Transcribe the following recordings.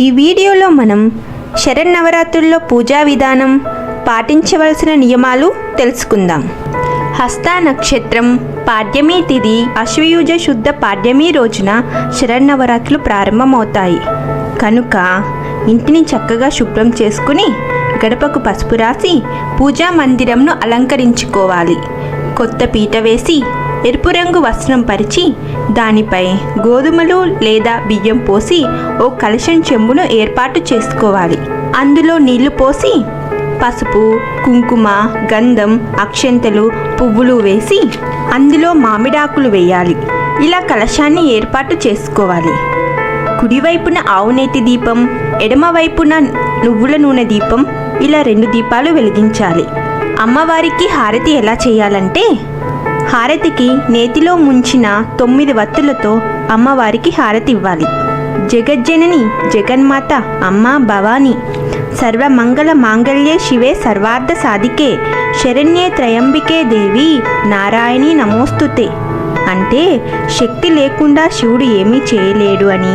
ఈ వీడియోలో మనం శరన్నవరాత్రుల్లో పూజా విధానం పాటించవలసిన నియమాలు తెలుసుకుందాం. హస్త నక్షత్రం పాడ్యమి తిథి అశ్వయుజ శుద్ధ పాడ్యమి రోజున శరన్నవరాత్రులు ప్రారంభమవుతాయి. కనుక ఇంటిని చక్కగా శుభ్రం చేసుకుని గడపకు పసుపు రాసి పూజా మందిరంను అలంకరించుకోవాలి. కొత్త పీట వేసి ఎరుపు రంగు వస్త్రం పరిచి దానిపై గోధుమలు లేదా బియ్యం పోసి ఓ కలశం చెంబును ఏర్పాటు చేసుకోవాలి. అందులో నీళ్ళు పోసి పసుపు కుంకుమ గంధం అక్షంతలు పువ్వులు వేసి అందులో మామిడాకులు వేయాలి. ఇలా కలశాన్ని ఏర్పాటు చేసుకోవాలి. కుడివైపున ఆవునేతి దీపం ఎడమవైపున నువ్వుల నూనె దీపం ఇలా రెండు దీపాలు వెలిగించాలి. అమ్మవారికి హారతి ఎలా చేయాలంటే హారతికి నేతిలో ముంచిన తొమ్మిది వత్తులతో అమ్మవారికి హారతి ఇవ్వాలి జగజ్జనని జగన్మాత అమ్మ భవాని. సర్వమంగళ మాంగళ్యే శివే సర్వార్థ సాధికే. శరణ్యే త్రయంబికే దేవి. నారాయణి నమోస్తుతే. అంటే శక్తి లేకుండా శివుడు ఏమీ చేయలేడు అని.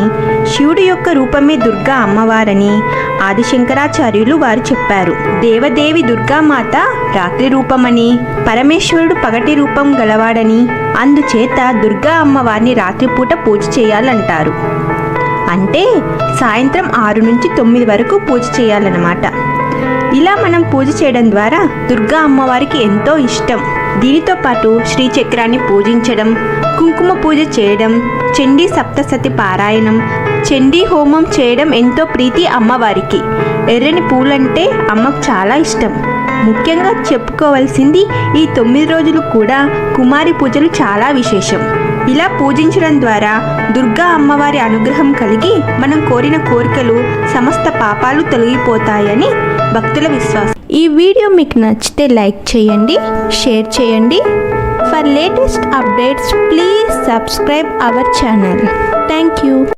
శివుడు యొక్క రూపమే దుర్గా అమ్మవారని ఆదిశంకరాచార్యులు వారు చెప్పారు. దేవదేవి దుర్గామాత రాత్రి రూపమని పరమేశ్వరుడు పగటి రూపం గలవాడని అందుచేత దుర్గా అమ్మవారిని రాత్రిపూట పూజ చేయాలంటారు. అంటే సాయంత్రం ఆరు నుంచి తొమ్మిది వరకు పూజ చేయాలన్నమాట. ఇలా మనం పూజ చేయడం ద్వారా దుర్గా అమ్మవారికి ఎంతో ఇష్టం. దీనితో పాటు శ్రీచక్రాన్ని పూజించడం కుంకుమ పూజ చేయడం చండీ సప్తసతి పారాయణం చండీ హోమం చేయడం ఎంతో ప్రీతి అమ్మవారికి. ఎర్రని పూలంటే అమ్మకు చాలా ఇష్టం. ముఖ్యంగా చెప్పుకోవాల్సింది ఈ తొమ్మిది రోజులు కూడా కుమారి పూజలు చాలా విశేషం. ఇలా పూజించడం ద్వారా దుర్గా అమ్మవారి అనుగ్రహం కలిగి మనం కోరిన కోరికలు సమస్త పాపాలు తొలగిపోతాయని భక్తుల విశ్వాసం. ఈ వీడియో మీకు నచ్చితే లైక్ చేయండి షేర్ చేయండి. For latest updates please subscribe our channel. Thank you.